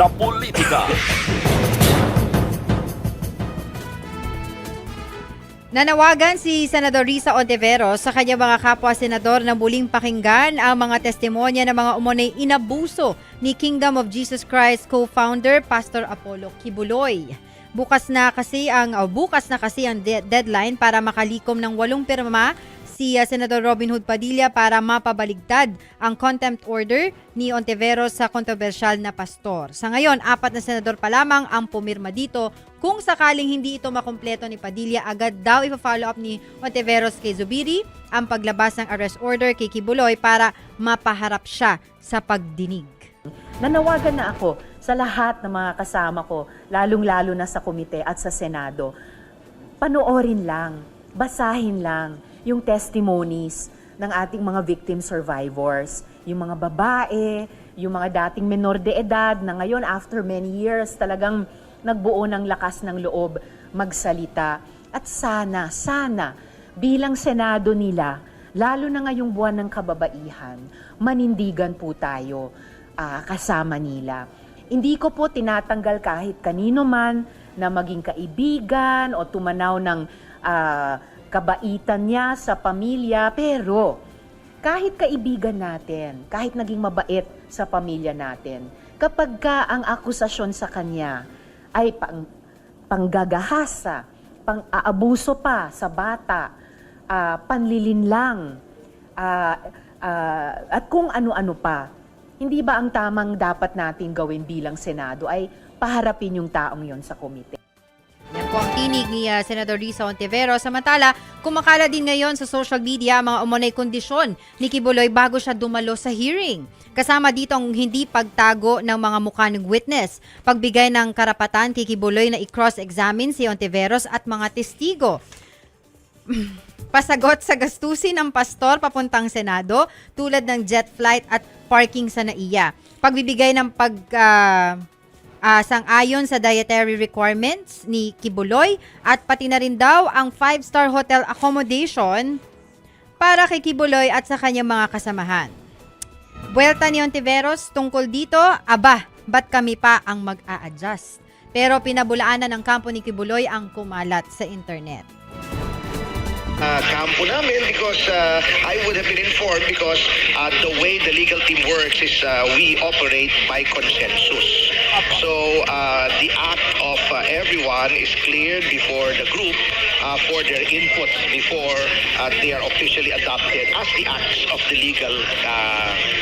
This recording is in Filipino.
sa politika. Nanawagan si Senador Risa Ontiveros sa kanyang mga kapwa-senador na muling pakinggan ang mga testimonya ng mga umunay inabuso ni Kingdom of Jesus Christ co-founder Pastor Apollo Kibuloy. Bukas na kasi ang oh, bukas na kasi ang de- deadline para makalikom ng walong pirma si uh, Senador Robin Hood Padilla para mapabaligtad ang contempt order ni Ontiveros sa kontrobersyal na pastor. Sa ngayon, apat na senador pa lamang ang pumirma dito. Kung sakaling hindi ito makumpleto ni Padilla, agad daw ipa-follow up ni Ontiveros kay Zubiri ang paglabas ng arrest order kay Kibuloy para mapaharap siya sa pagdinig. Nanawagan na ako sa lahat ng mga kasama ko, lalong-lalo na sa komite at sa Senado. Panoorin lang, basahin lang yung testimonies ng ating mga victim survivors. Yung mga babae, yung mga dating menor de edad na ngayon after many years talagang nagbuo ng lakas ng loob magsalita. At sana, sana, bilang Senado nila, lalo na ngayong buwan ng kababaihan, manindigan po tayo ah, kasama nila. Hindi ko po tinatanggal kahit kanino man na maging kaibigan o tumanaw ng ah, kabaitan niya sa pamilya, pero kahit kaibigan natin, kahit naging mabait sa pamilya natin, kapag ka ang akusasyon sa kanya ay pang, panggagahasa, pang-aabuso pa sa bata, ah, panlilinlang, ah, ah, at kung ano-ano pa, hindi ba ang tamang dapat nating gawin bilang Senado ay paharapin yung taong yon sa komite? Po ang tinig ni uh, Senador Risa Ontiveros. Samantala, kumakala din ngayon sa social media mga umunay kondisyon ni Kibuloy bago siya dumalo sa hearing. Kasama dito ang hindi pagtago ng mga mukha ng witness, pagbigay ng karapatan kay Kibuloy na i-cross-examine si Ontiveros at mga testigo. Pasagot sa gastusin ng pastor papuntang Senado tulad ng jet flight at parking sa NAIA. Pagbibigay ng pag ah, ah, sang-ayon sa dietary requirements ni Kibuloy at pati na rin daw ang 5-star hotel accommodation para kay Kibuloy at sa kanyang mga kasamahan. Buelta ni Ontiveros tungkol dito, aba, ba't kami pa ang mag-a-adjust? Pero pinabulaanan ng kampo ni Kibuloy ang kumalat sa internet. Uh, kampo namin because uh, I would have been informed because uh, the way the legal team works is uh, we operate by consensus. So uh, the act of uh, everyone is cleared before the group uh, for their input before uh, they are officially adopted as the acts of the legal uh.